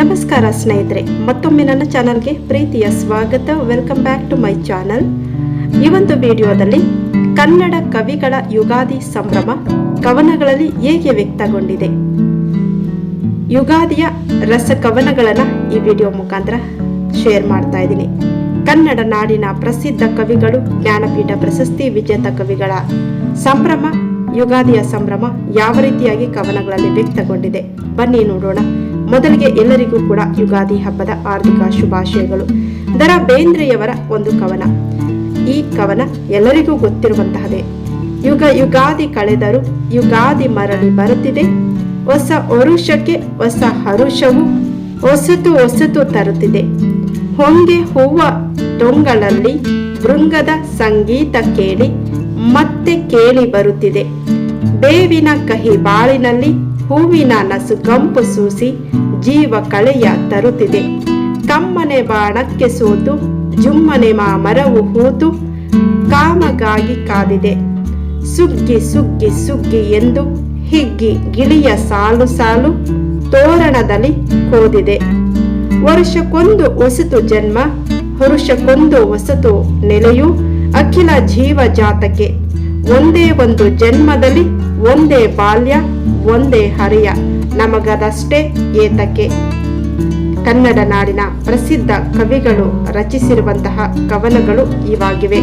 ನಮಸ್ಕಾರ ಸ್ನೇಹಿತರೆ, ಮತ್ತೊಮ್ಮೆ ನನ್ನ ಚಾನಲ್ಗೆ ಪ್ರೀತಿಯ ಸ್ವಾಗತ. Welcome back to my channel ಈ ಒಂದು ವಿಡಿಯೋದಲ್ಲಿ ಕನ್ನಡ ಕವಿಗಳ ಯುಗಾದಿ ಸಂಭ್ರಮ ಕವನಗಳಲ್ಲಿ ಹೇಗೆ ವ್ಯಕ್ತಗೊಂಡಿದೆ? ಯುಗಾದಿಯ ರಸ ಕವನಗಳನ್ನು ಈ ವಿಡಿಯೋ ಮುಖಾಂತರ ಶೇರ್ ಮಾಡ್ತಾ ಇದ್ದೀನಿ. ಕನ್ನಡ ನಾಡಿನ ಪ್ರಸಿದ್ಧ ಕವಿಗಳು, ಜ್ಞಾನಪೀಠ ಪ್ರಶಸ್ತಿ ವಿಜೇತ ಕವಿಗಳ ಸಂಭ್ರಮ, ಯುಗಾದಿಯ ಸಂಭ್ರಮ ಯಾವ ರೀತಿಯಾಗಿ ಕವನಗಳಲ್ಲಿ ವ್ಯಕ್ತಗೊಂಡಿದೆ? ಬನ್ನಿ ನೋಡೋಣ. ಮೊದಲಿಗೆ ಎಲ್ಲರಿಗೂ ಕೂಡ ಯುಗಾದಿ ಹಬ್ಬದ ಹಾರ್ದಿಕ ಶುಭಾಶಯಗಳು. ದರ ಬೇಂದ್ರೆಯವರ ಒಂದು ಕವನ. ಈ ಕವನ ಎಲ್ಲರಿಗೂ ಗೊತ್ತಿರುವಂತಹದೇ. ಯುಗ ಯುಗಾದಿ ಕಳೆದರು ಯುಗಾದಿ ಮರಳಿ ಬರುತ್ತಿದೆ. ಹೊಸ ವರುಷಕ್ಕೆ ಹೊಸ ಹರುಷವು ಹೊಸತು ಹೊಸತು ತರುತ್ತಿದೆ. ಹೊಂಗೆ ಹೂವ ಟೊಂಗಳಲ್ಲಿ ಭೃಂಗದ ಸಂಗೀತ ಕೇಳಿ ಮತ್ತೆ ಕೇಳಿ ಬರುತ್ತಿದೆ. ಬೇವಿನ ಕಹಿ ಬಾಳಿನಲ್ಲಿ ಹೂವಿನ ನಸು ಗಂಪು ಸೂಸಿ ಜೀವ ಕಳೆಯ ತರುತ್ತಿದೆ. ಕಮ್ಮನೆ ಬಾಣಕ್ಕೆ ಸೋತು, ಜುಮ್ಮನೆ ಮಾ ಮರವು ಹೂತು, ಕಾಮಗಾಗಿ ಕಾದಿದೆ. ಸುಗ್ಗಿ ಸುಗ್ಗಿ ಸುಗ್ಗಿ ಎಂದು ಹಿಗ್ಗಿ ಗಿಳಿಯ ಸಾಲು ಸಾಲು ತೋರಣದಲ್ಲಿ ಕೋದಿದೆ. ವರ್ಷಕ್ಕೊಂದು ಹೊಸತು ಜನ್ಮ ವರುಷಕ್ಕೊಂದು ಹೊಸತು ನೆಲೆಯು ಅಖಿಲ ಜೀವ ಜಾತಕ್ಕೆ. ಒಂದೇ ಒಂದು ಜನ್ಮದಲ್ಲಿ ಒಂದೇ ಬಾಲ್ಯ ಒಂದೇ ಹರಿಯ, ನಮಗದಷ್ಟೇ ಏತಕ್ಕೆ. ಕನ್ನಡ ನಾಡಿನ ಪ್ರಸಿದ್ಧ ಕವಿಗಳು ರಚಿಸಿರುವಂತಹ ಕವನಗಳು ಇವಾಗಿವೆ.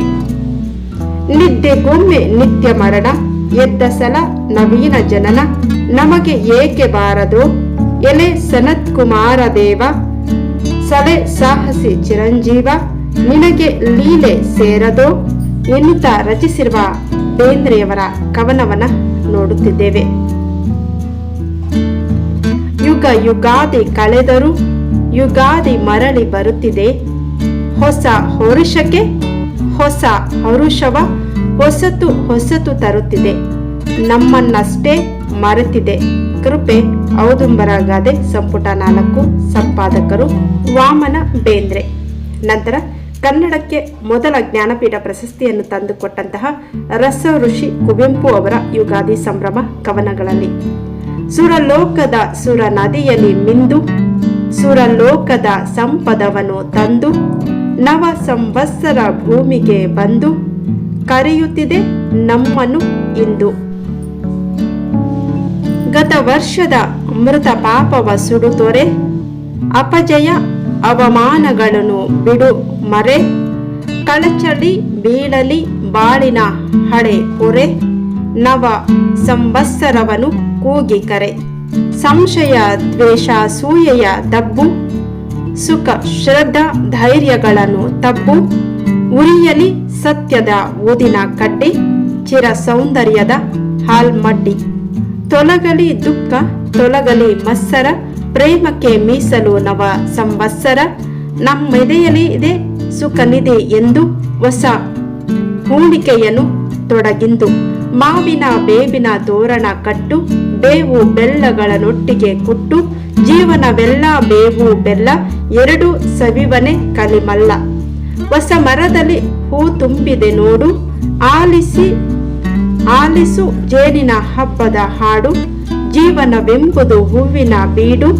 ನಿದ್ದೆಗೊಮ್ಮೆ ನಿತ್ಯ ಮರಣ, ಎದ್ದ ಸಲ ನವೀನ ಜನನ, ನಮಗೆ ಏಕೆ ಬಾರದು? ಎಲೆ ಸನತ್ ಕುಮಾರ ದೇವ ಸಲೆ ಸಾಹಸಿ ಚಿರಂಜೀವ, ನಿನಗೆ ಲೀಲೆ ಸೇರದೋ? ಎನ್ನುತ್ತಾ ರಚಿಸಿರುವ ಬೇಂದ್ರೆಯವರ ಕವನವನ್ನ ನೋಡುತ್ತಿದ್ದೇವೆ. ಯುಗ ಯುಗಾದಿ ಕಳೆದರೂ ಯುಗಾದಿ ಮರಳಿ ಬರುತ್ತಿದೆ. ಹೊಸ ಹೊರುಷಕ್ಕೆ ಹೊಸ ಹರುಷವ ಹೊಸತು ಹೊಸತು ತರುತ್ತಿದೆ. ನಮ್ಮನ್ನಷ್ಟೇ ಮರೆತಿದೆ. ಕೃಪೆ ಔದುಂಬರಗಾದೆ ಸಂಪುಟ ನಾಲ್ಕು ಸಂಪಾದಕರು ವಾಮನ ಬೇಂದ್ರೆ. ನಂತರ ಕನ್ನಡಕ್ಕೆ ಮೊದಲ ಜ್ಞಾನಪೀಠ ಪ್ರಶಸ್ತಿಯನ್ನು ತಂದುಕೊಟ್ಟಂತಹ ರಸ ಋಷಿ ಕುವೆಂಪು ಅವರ ಯುಗಾದಿ ಸಂಭ್ರಮ ಕವನಗಳಲ್ಲಿ. ಸುರಲೋಕದ ಸುರ ನದಿಯಲ್ಲಿ ಮಿಂದು, ಸುರಲೋಕದ ಸಂಪದವನ್ನು ತಂದು, ನವ ಸಂವತ್ಸರ ಭೂಮಿಗೆ ಬಂದು, ಕರೆಯುತ್ತಿದೆ ನಮ್ಮನ್ನು ಇಂದು. ಗತ ವರ್ಷದ ಮೃತ ಪಾಪವ ಸುಡುತೊರೆ, ಅಪಜಯ ಅವಮಾನಗಳನ್ನು ಬಿಡು ಮರೆ, ಕಳಚಳಿ ಬೀಳಲಿ ಬಾಳಿನ ಹಳೆ ಪೊರೆ. ನವ ಸಂವತ್ಸರವನು ಕೂಗಿ ಕರೆ. ಸಂಶಯ, ದ್ವೇಷ, ಸೂಯೆಯ ದಬ್ಬು. ಸುಖ, ಶ್ರದ್ಧಾ, ಧೈರ್ಯಗಳನ್ನು ತಬ್ಬು ಉರಿಯಲಿ ಸತ್ಯದ ಊದಿನ ಕಡ್ಡಿ ಚಿರ ಸೌಂದರ್ಯದ ಹಾಲ್ಮಡ್ಡಿ ತೊಲಗಲಿ ದುಃಖ, ತೊಲಗಲಿ ಮತ್ಸರ. ಪ್ರೇಮಕ್ಕೆ ಮೀಸಲು ನವ ಸಂವತ್ಸರ. ನಮ್ಮೆದೆಯಲ್ಲಿ ಇದೆ ಸುಖನಿದೆ ಎಂದು ಹೊಸ ಹೂಡಿಕೆಯನ್ನು ತೊಡಗಿಂದು. ಮಾವಿನ ಬೇವಿನ ತೋರಣ ಕಟ್ಟು, ಬೇವು ಬೆಲ್ಲಗಳನ್ನೊಟ್ಟಿಗೆ ಕುಟ್ಟು ಜೀವನವೆಲ್ಲ ಬೇವು ಬೆಲ್ಲ, ಎರಡು ಸವಿವನೆ ಕಲಿಮಲ್ಲ. ಹೊಸ ಮರದಲ್ಲಿ ಹೂ ತುಂಬಿದೆ ನೋಡು, ಆಲಿಸಿ, ಆಲಿಸು ಜೇನಿನ ಹಬ್ಬದ ಹಾಡು, ಜೀವನವೆಂಬುದು ಹೂವಿನ ಬೀಡು,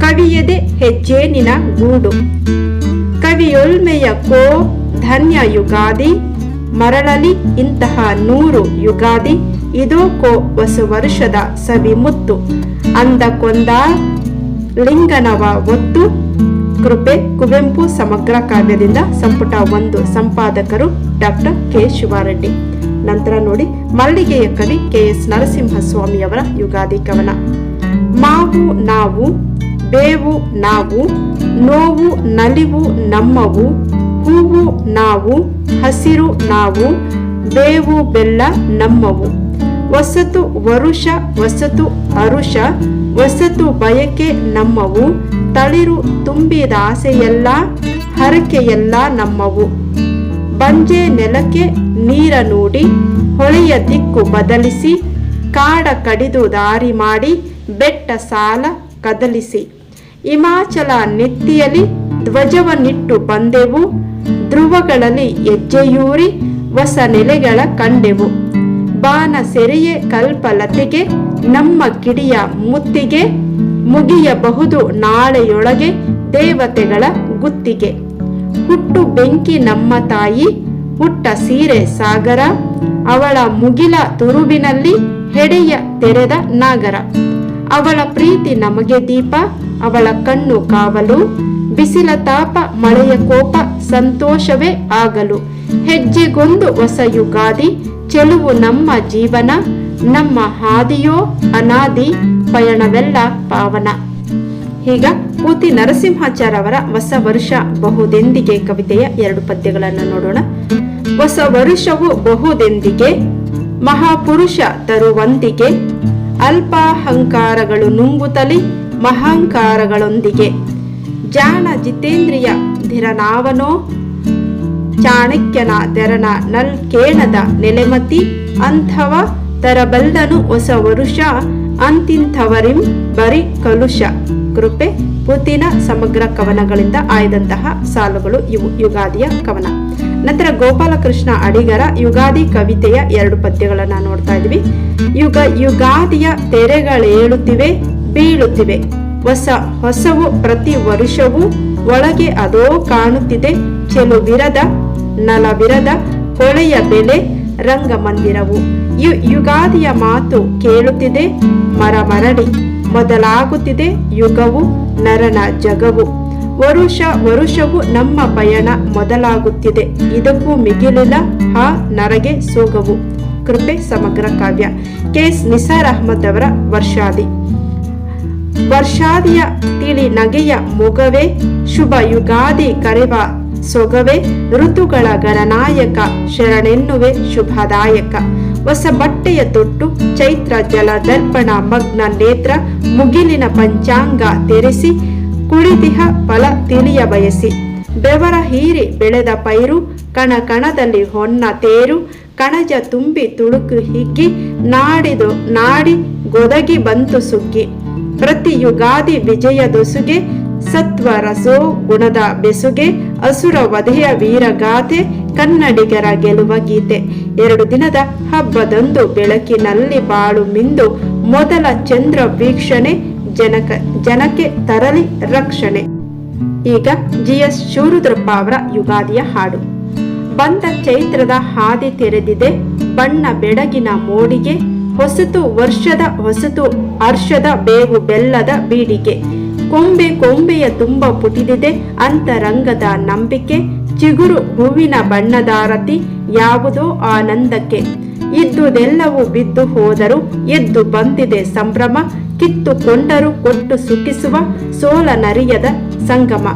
ಕವಿಯದೆ ಹೆಜ್ಜೇನಿನ ಗೂಡು. ಕವಿಯೊಲ್ಮೆಯ ಕೋ ಧನ್ಯ ಯುಗಾದಿ ಮರಳಲಿ ಇಂತಹ ನೂರು ಯುಗಾದಿ ಇದೋ ಕೋ ಹೊಸ ವರ್ಷದ ಸವಿ ಮುತ್ತು ಅಂದ ಕೊಂದ ಲಿಂಗನವ ಒತ್ತು ಕೃಪೆ ಕುವೆಂಪು ಸಮಗ್ರ ಕಾವ್ಯದಿಂದ ಸಂಪುಟ ಒಂದು ಸಂಪಾದಕರು ಡಾಕ್ಟರ್ ಕೆ ಶಿವಾರೆಡ್ಡಿ. ನಂತರ ನೋಡಿ ಮಲ್ಲಿಗೆಯ ಕವಿ ಕೆ ಎಸ್ ನರಸಿಂಹಸ್ವಾಮಿಯವರ ಯುಗಾದಿ ಕವನ. ಮಾವು ನಾವು, ಬೇವು ನಾವು, ನೋವು ನಲಿವು ನಮ್ಮವು, ಹೂವು ನಾವು ಹಸಿರು ನಾವು, ಬೇವು ಬೆಲ್ಲ ನಮ್ಮವು. ವಸತು ವರುಷ, ವಸತು ಅರುಷ, ವಸತು ಬಯಕೆ ನಮ್ಮವು. ತಳಿರು ತುಂಬಿದ ಆಸೆಯೆಲ್ಲ, ಹರಕೆಯೆಲ್ಲ ನಮ್ಮವು. ಬಂಜೆ ನೆಲಕ್ಕೆ ನೀರ ನೋಡಿ, ಹೊಳೆಯ ದಿಕ್ಕು ಬದಲಿಸಿ, ಕಾಡ ಕಡಿದು ದಾರಿ ಮಾಡಿ, ಬೆಟ್ಟ ಸಾಲ ಕದಲಿಸಿ. ಹಿಮಾಚಲ ನೆತ್ತಿಯಲ್ಲಿ ಧ್ವಜವನ್ನಿಟ್ಟು ಬಂದೆವು. ಧ್ರುವಗಳಲ್ಲಿ ಹೆಜ್ಜೆಯೂರಿ ಹೊಸ ನೆಲೆಗಳ ಕಂಡೆವು. ಬಾನ ಸೆರೆಯೇ ಕಲ್ಪಲತೆಗೆ, ನಮ್ಮ ಕಿಡಿಯ ಮುತ್ತಿಗೆ, ಮುಗಿಯಬಹುದು ನಾಳೆಯೊಳಗೆ ದೇವತೆಗಳ ಗುತ್ತಿಗೆ. ಹುಟ್ಟು ಬೆಂಕಿ ನಮ್ಮ ತಾಯಿ, ಹುಟ್ಟ ಸೀರೆ ಸಾಗರ, ಅವಳ ಮುಗಿಲ ತುರುವಿನಲ್ಲಿ ಹೆಡೆಯ ತೆರೆದ ನಾಗರ. ಅವಳ ಪ್ರೀತಿ ನಮಗೆ ದೀಪ, ಅವಳ ಕಣ್ಣು ಕಾವಲು ಬಿಸಿಲ ತಾಪ, ಮಳೆಯ ಕೋಪ, ಸಂತೋಷವೇ ಆಗಲು. ಹೆಜ್ಜೆಗೊಂದು ಹೊಸ ಯುಗಾದಿ ಚೆಲುವು ನಮ್ಮ ಜೀವನ, ನಮ್ಮ ಹಾದಿಯೋ ಅನಾದಿ ಪಯಣವೆಲ್ಲ ಪಾವನ. ಈಗ ಪೂತಿ ನರಸಿಂಹಾಚಾರ್ ಅವರ ಹೊಸ ವರ್ಷ ಬಹುದೆಂದಿಗೆ ಕವಿತೆಯ ಎರಡು ಪದ್ಯಗಳನ್ನು ನೋಡೋಣ. ಹೊಸ ವರುಷವು ಬಹುದೆಂದಿಗೆ, ಮಹಾಪುರುಷ ತರುವಂತಿಗೆ ಅಲ್ಪಾಹಂಕಾರಗಳು ನುಂಗುತ್ತಲಿ, ಮಹಾಂಕಾರಗಳೊಂದಿಗೆ. ಜಾಣ ಜಿತೇಂದ್ರಿಯ ಧಿರನಾವನೋ. ಚಾಣಕ್ಯನ ತೆರನ ನಲ್ ಕೇಣದ ನೆಲೆಮತಿ. ಅಂಥವ ತರಬಲ್ಲನು ಹೊಸ ವರುಷ. ಅಂತಿಂಥವರಿಂ ಬರಿ ಕಲುಷ. ಕೃಪೆ ಪುತಿನ ಸಮಗ್ರ ಕವನಗಳಿಂದ ಆಯ್ದಂತಹ ಸಾಲುಗಳು ಇವು ಯುಗಾದಿಯ ಕವನ. ನಂತರ ಗೋಪಾಲಕೃಷ್ಣ ಅಡಿಗರ ಯುಗಾದಿ ಕವಿತೆಯ ಎರಡು ಪದ್ಯಗಳನ್ನ ನೋಡ್ತಾ ಇದ್ವಿ. ಯುಗ ಯುಗಾದಿಯ ತೆರೆಗಳೇಳುತ್ತಿವೆ, ಬೀಳುತ್ತಿವೆ. ಹೊಸ, ಹೊಸವು ಪ್ರತಿ ವರುಷವೂ ಒಳಗೆ ಅದೋ ಕಾಣುತ್ತಿದೆ. ಚೆಲುವಿರದ ನಲವಿರದ ಹೊಳೆಯ ಬೆಲೆ, ರಂಗಮಂದಿರವು. ಯು, ಯುಗಾದಿಯ ಮಾತು ಕೇಳುತ್ತಿದೆ, ಮರ ಮರಡಿ ಮೊದಲಾಗುತ್ತಿದೆ, ಯುಗವು, ನರನ ಜಗವು. ವರುಷ, ವರುಷವು ನಮ್ಮ ಪಯಣ ಮೊದಲಾಗುತ್ತಿದೆ. ಇದಕ್ಕೂ ಮಿಗಿಲಿಲ್ಲ ಆ ನರಗೆ ಸೋಗವು. ಕೃಪೆ, ಸಮಗ್ರ ಕಾವ್ಯ. ಕೆ ಎಸ್ ನಿಸಾರ್ ಅಹಮದ್ ಅವರ ವರ್ಷಾದಿ. ವರ್ಷಾದಿಯ ತಿಳಿ ನಗೆಯ ಮೊಗವೇ, ಶುಭ ಯುಗಾದಿ ಕರೆವ ಸೊಗವೆ, ಋತುಗಳ ಗಣನಾಯಕ ಶರಣೆನ್ನುವೆ ಶುಭದಾಯಕ. ಹೊಸ ಬಟ್ಟೆಯ ತೊಟ್ಟು, ಚೈತ್ರ ಜಲ ದರ್ಪಣ ಮಗ್ನ ನೇತ್ರ, ಮುಗಿಲಿನ ಪಂಚಾಂಗ ತೆರೆಸಿ ಕುಳಿತಿಹ ಫಲ ತಿಳಿಯ ಬಯಸಿ. ಬೆವರ ಹೀರಿ ಬೆಳೆದ ಪೈರು, ಕಣ ಕಣದಲ್ಲಿ ಹೊನ್ನ ತೇರು, ಕಣಜ ತುಂಬಿ ತುಳುಕು ಹಿಗ್ಗಿ, ನಾಡಿದು ನಾಡಿ ಗೊದಗಿ ಬಂತು ಸುಗ್ಗಿ. ಪ್ರತಿ ಯುಗಾದಿ ವಿಜಯದೊಸುಗೆ ಸತ್ವ ರಸೋ ಗುಣದ ಬೆಸುಗೆ, ಅಸುರ ವಧೆಯ ವೀರಗಾಥೆ ಕನ್ನಡಿಗರ ಗೆಲುವ ಗೀತೆ. ಎರಡು ದಿನದ ಹಬ್ಬದಂದು ಬೆಳಕಿನಲ್ಲಿ ಬಾಳು ಮಿಂದು ಮೊದಲ ಚಂದ್ರ ವೀಕ್ಷಣೆ, ಜನಕ, ಜನಕ್ಕೆ ತರಲಿ ರಕ್ಷಣೆ. ಈಗ ಜಿ ಎಸ್ ಶೂರುದ್ರಪ್ಪ ಅವರ ಯುಗಾದಿಯ ಹಾಡು. ಬಂದ ಚೈತ್ರದ ಹಾದಿ ತೆರೆದಿದೆ, ಬಣ್ಣ ಬೆಡಗಿನ ಮೋಡಿಗೆ ಹೊಸತು ವರ್ಷದ, ಹೊಸತು ಹರ್ಷದ, ಬೇವು ಬೆಲ್ಲದ ಬೀಡಿಗೆ. ಕೊಂಬೆ ಕೊಂಬೆಯ ತುಂಬ ಪುಟಿದಿದೆ, ಅಂತರಂಗದ ನಂಬಿಕೆ. ಚಿಗುರು ಹೂವಿನ ಬಣ್ಣದಾರತಿ ಯಾವುದೋ ಆನಂದಕ್ಕೆ. ಇದ್ದುದೆಲ್ಲವೂ ಬಿದ್ದು ಹೋದರೂ ಎದ್ದು ಬಂದಿದೆ ಸಂಭ್ರಮ. ಕಿತ್ತುಕೊಂಡರು ಕೊಟ್ಟು ಸುಖಿಸುವ ಸೋಲ ನರಿಯದ ಸಂಗಮ.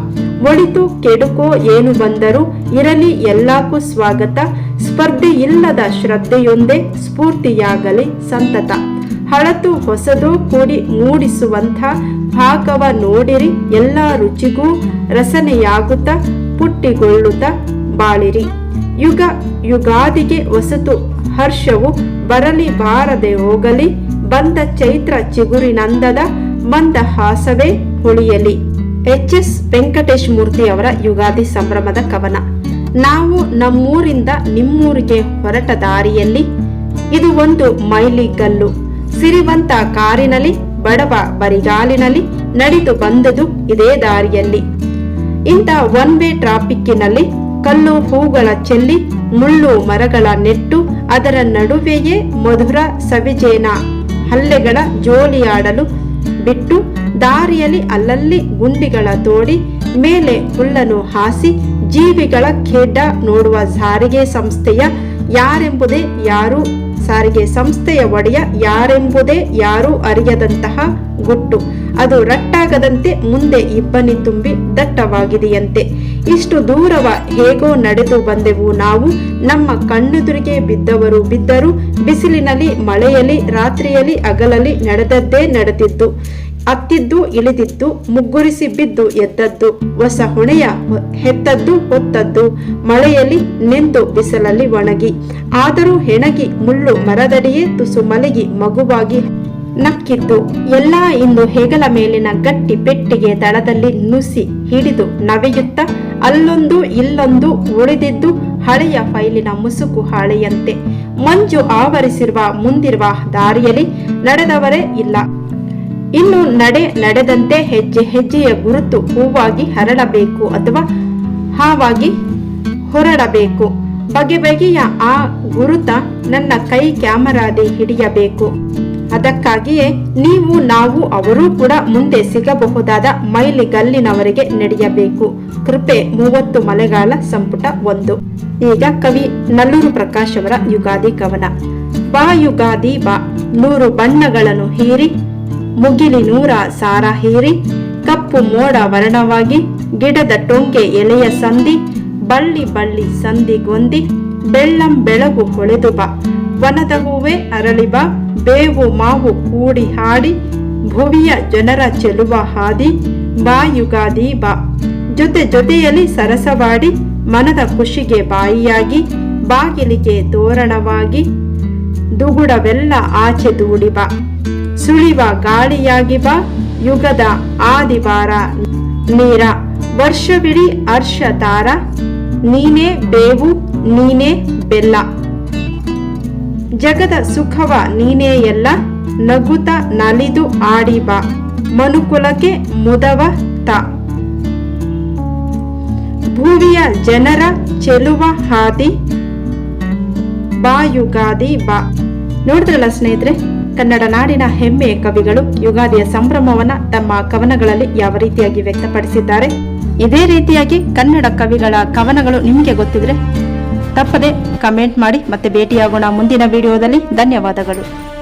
ಒಳಿತು, ಕೆಡುಕೋ, ಏನು ಬಂದರೂ ಇರಲಿ, ಎಲ್ಲಕ್ಕೂ ಸ್ವಾಗತ. ಸ್ಪರ್ಧೆ ಇಲ್ಲದ ಶ್ರದ್ಧೆಯೊಂದೇ ಸ್ಫೂರ್ತಿಯಾಗಲಿ ಸಂತತ. ಹಳತು ಹೊಸದು ಕೂಡಿ ಮೂಡಿಸುವಂಥ ಭಾಗವ ನೋಡಿರಿ, ಎಲ್ಲ ರುಚಿಗೂ ರಸನೆಯಾಗುತ್ತ ಪುಟ್ಟಿಗೊಳ್ಳುತ್ತ ಬಾಳಿರಿ. ಯುಗ ಯುಗಾದಿಗೆ ಹೊಸತು ಹರ್ಷವು ಬರಲಿ, ಬಾರದೆ ಹೋಗಲಿ, ಬಂದ ಚೈತ್ರ ಚಿಗುರಿನಂದದ ಮಂದಹಾಸವೇ ಉಳಿಯಲಿ ಎಚ್ ಎಸ್ ವೆಂಕಟೇಶ್ ಮೂರ್ತಿ ಅವರ ಯುಗಾದಿ ಸಂಭ್ರಮದ ಕವನ. ನಾವು ನಮ್ಮೂರಿಂದ ನಿಮ್ಮೂರಿಗೆ ಹೊರಟ ದಾರಿಯಲ್ಲಿ ಇದು ಒಂದು ಮೈಲಿಗಲ್ಲು. ಸಿರಿವಂತ ಕಾರಿನಲ್ಲಿ, ಬಡವ ಬರಿಗಾಲಿನಲ್ಲಿ ನಡೆದು ಬಂದದು ಇದೇ ದಾರಿಯಲ್ಲಿ. ಇಂಥ ಒನ್ ವೇ ಟ್ರಾಫಿಕ್ಕಿನಲ್ಲಿ ಕಲ್ಲು ಹೂಗಳ ಚೆಲ್ಲಿ, ಮುಳ್ಳು ಮರಗಳ ನೆಟ್ಟು, ಅದರ ನಡುವೆಯೇ ಮಧುರ ಸವಿಜೇನ ಹಲ್ಲೆಗಳ ಜೋಲಿಯಾಡಲು ಬಿಟ್ಟು ದಾರಿಯಲ್ಲಿ ಅಲ್ಲಲ್ಲಿ ಗುಂಡಿಗಳ ತೋಡಿ ಮೇಲೆ ಹುಲ್ಲನ್ನು ಹಾಸಿ ಜೀವಿಗಳ ಖೇಡ ನೋಡುವ ಸಾರಿಗೆ ಸಂಸ್ಥೆಯ ಯಾರೆಂಬುದೇ ಯಾರು, ಸಾರಿಗೆ ಸಂಸ್ಥೆಯ ಒಡೆಯ ಯಾರೆಂಬುದೇ ಯಾರೂ ಅರಿಯದಂತಹ ಗುಟ್ಟು. ಅದು ರಟ್ಟಾಗದಂತೆ ಮುಂದೆ ಇಬ್ಬನಿ ತುಂಬಿ ದಟ್ಟವಾಗಿದೆಯಂತೆ. ಇಷ್ಟು ದೂರವ ಹೇಗೋ ನಡೆದು ಬಂದೆವು ನಾವು, ನಮ್ಮ ಕಣ್ಣುದುರಿಗೆ ಬಿದ್ದವರು ಬಿದ್ದರು, ಬಿಸಿಲಿನಲ್ಲಿ, ಮಳೆಯಲ್ಲಿ, ರಾತ್ರಿಯಲ್ಲಿ ಅಗಲಲ್ಲಿ ನಡೆದದ್ದೇ ನಡೆದಿದ್ದು. ಅತ್ತಿದ್ದು ಇಳಿದಿದ್ದು ಮುಗ್ಗುರಿಸಿ ಬಿದ್ದು ಎದ್ದದ್ದು, ಹೊಸ ಹೊಣೆಯ ಹೆತ್ತದ್ದು ಹೊತ್ತದ್ದು, ಮಳೆಯಲ್ಲಿ ನೆಂದು ಬಿಸಿಲಲ್ಲಿ ಒಣಗಿ, ಆದರೂ ಹೆಣಗಿ ಮುಳ್ಳು ಮರದಡಿಯೇ ತುಸು ಮಲಗಿ ಮಗುವಾಗಿ ನಕ್ಕಿದ್ದು ಎಲ್ಲ ಇಂದು ಹೆಗಲ ಮೇಲಿನ ಗಟ್ಟಿ ಪೆಟ್ಟಿಗೆ ದಳದಲ್ಲಿ ನುಸಿ ಹಿಡಿದು ನವೆಯುತ್ತ, ಅಲ್ಲೊಂದು ಇಲ್ಲೊಂದು ಉಳಿದಿದ್ದು ಹಳೆಯ ಫೈಲಿನ ಮುಸುಕು ಹಾಳೆಯಂತೆ. ಮಂಜು ಆವರಿಸಿರುವ, ಮುಂದಿರುವ ದಾರಿಯಲ್ಲಿ ನಡೆದವರೇ ಇಲ್ಲ. ಇನ್ನು ನಡೆ ನಡೆದಂತೆ ಹೆಜ್ಜೆ ಹೆಜ್ಜೆಯ ಗುರುತು ಹೂವಾಗಿ ಹರಡಬೇಕು ಅಥವಾ ಹಾವಾಗಿ ಹೊರಡಬೇಕು. ಬಗೆ ಬಗೆಯ ಆ ಗುರುತ ನನ್ನ ಕೈ ಕ್ಯಾಮರಾದೆ ಹಿಡಿಯಬೇಕು. ಅದಕ್ಕಾಗಿಯೇ ನೀವು ನಾವು ಅವರೂ ಕೂಡ ಮುಂದೆ ಸಿಗಬಹುದಾದ ಮೈಲಿಗಲ್ಲಿನವರೆಗೆ ನಡೆಯಬೇಕು. ಕೃಪೆ ಮೂವತ್ತು ಮಳೆಗಾಲ ಸಂಪುಟ ಒಂದು. ಈಗ ಕವಿ ನಲ್ಲೂರು ಪ್ರಕಾಶ್ ಅವರ ಯುಗಾದಿ ಕವನ ಬಾ ಯುಗಾದಿ ಬಾ, ನೂರು ಬಣ್ಣಗಳನ್ನು ಹೀರಿ ಮುಗಿಲಿನೂರ ಸಾರ ಹೀರಿ ಕಪ್ಪು ಮೋಡ ವರ್ಣವಾಗಿ ಗಿಡದ ಟೊಂಕೆ ಎಲೆಯ ಸಂಧಿ ಬಳ್ಳಿ ಬಳ್ಳಿ ಸಂಧಿಗೊಂದಿ ಬೆಳ್ಳಂ ಬೆಳಗು ಹೊಳೆದು ಬಾ. ವನದ ಹೂವೆ ಅರಳಿ ಬಾ. ಬೇವು ಮಾವು ಕೂಡಿ ಹಾಡಿ, ಭುವಿಯ ಜನರ ಚೆಲುವ ಹಾದಿ ಬಾ ಯುಗಾದಿ ಬಾ. ಜೊತೆ ಜೊತೆಯಲ್ಲಿ ಸರಸವಾಡಿ, ಮನದ ಖುಷಿಗೆ ಬಾಯಿಯಾಗಿ, ಬಾಗಿಲಿಗೆ ತೋರಣವಾಗಿ, ದುಗುಡವೆಲ್ಲ ಆಚೆ ದೂಡಿ ಬಾ. ಸುಳಿವ ಗಾಳಿಯಾಗಿ ಬಾ, ಯುಗದ ಆದಿವಾರ ನೀರ. ವರ್ಷವಿಡೀ ಹರ್ಷ ತಾರ, ನೀನೇ ಬೇವು, ನೀನೇ ಬೆಲ್ಲ. ಜಗದ ಸುಖವ ನೀನೇ ಎಲ್ಲ, ನಗುತ ನಲಿದು ಆಡಿ ಬಾ, ಮನುಕುಲಕ್ಕೆ ಮುದವ ತ. ಭೂವಿಯ ಜನರ ಚೆಲುವ ಹಾದಿ ಬಾ ಯುಗಾದಿ ಬಾ. ನೋಡಿದ್ರಲ್ಲ ಸ್ನೇಹಿತರೆ? ಕನ್ನಡ ನಾಡಿನ ಹೆಮ್ಮೆಯ ಕವಿಗಳು ಯುಗಾದಿಯ ಸಂಭ್ರಮವನ್ನ ತಮ್ಮ ಕವನಗಳಲ್ಲಿ ಯಾವ ರೀತಿಯಾಗಿ ವ್ಯಕ್ತಪಡಿಸಿದ್ದಾರೆ? ಇದೇ ರೀತಿಯಾಗಿ ಕನ್ನಡ ಕವಿಗಳ ಕವನಗಳು ನಿಮಗೆ ಗೊತ್ತಿದ್ರೆ ತಪ್ಪದೆ ಕಮೆಂಟ್ ಮಾಡಿ ಮತ್ತೆ ಭೇಟಿಯಾಗೋಣ ಮುಂದಿನ ವಿಡಿಯೋದಲ್ಲಿ. ಧನ್ಯವಾದಗಳು.